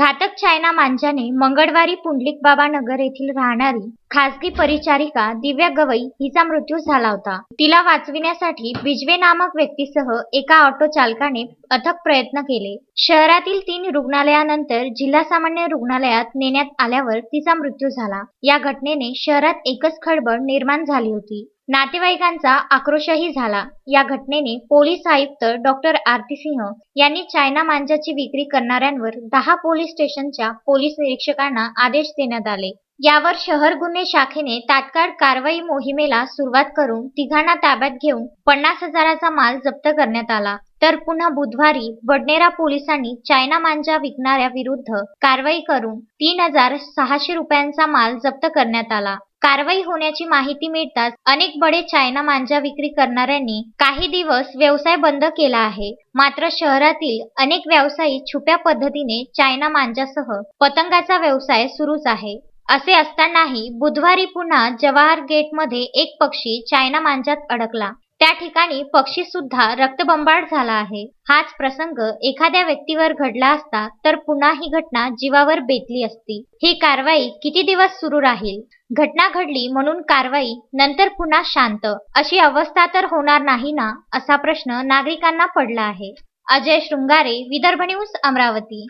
घातक चायना मांजाने मंगळवारी पुंडलिक बाबा नगर येथील राहणारी खासगी परिचारिका दिव्या गवई हिचा मृत्यू झाला होता. तिला वाचविण्यासाठी बिजवे नामक व्यक्तीसह एका ऑटो चालकाने अथक प्रयत्न केले. शहरातील तीन रुग्णालयानंतर जिल्हा सामान्य रुग्णालयात नेण्यात आल्यावर तिचा मृत्यू झाला. या घटनेने शहरात एकच खळबळ निर्माण झाली होती. नातेवाईकांचा आक्रोशही झाला. या घटनेने पोलीस आयुक्त डॉक्टर आरती सिंह यांनी चायना मांजाची विक्री करणाऱ्यांवर दहा पोलीस स्टेशनच्या पोलीस निरीक्षकांना आदेश देण्यात आले. यावर शहर गुन्हे शाखेने तात्काळ कारवाई मोहिमेला सुरुवात करून तिघांना ताब्यात घेऊन पन्नास हजाराचा माल जप्त करण्यात आला. तर पुन्हा बुधवारी बडनेरा पोलिसांनी चायना मांजा विकणाऱ्या विरुद्ध कारवाई करून तीन हजार सहाशे रुपयांचा माल जप्त करण्यात आला. कारवाई होण्याची माहिती मिळताच अनेक बडे चायना मांजा विक्री करणाऱ्यांनी काही दिवस व्यवसाय बंद केला आहे. मात्र शहरातील अनेक व्यावसायिक छुप्या पद्धतीने चायना मांजासह पतंगाचा व्यवसाय सुरूच आहे. असे असतानाही बुधवारी पुन्हा जवाहर गेटमध्ये एक पक्षी चायना मांजात अडकला. त्या ठिकाणी पक्षी सुद्धा रक्तबंबाळ झाला आहे. हाच प्रसंग एखाद्या व्यक्तीवर घडला असता तर पुन्हा ही घटना जीवावर बेतली असती. ही कारवाई किती दिवस सुरू राहील? घटना घडली म्हणून कारवाई नंतर पुन्हा शांत. अशी अवस्था तर होणार नाही ना? असा प्रश्न नागरिकांना पडला आहे. अजय शृंगारे विदर्भ न्यूज अमरावती.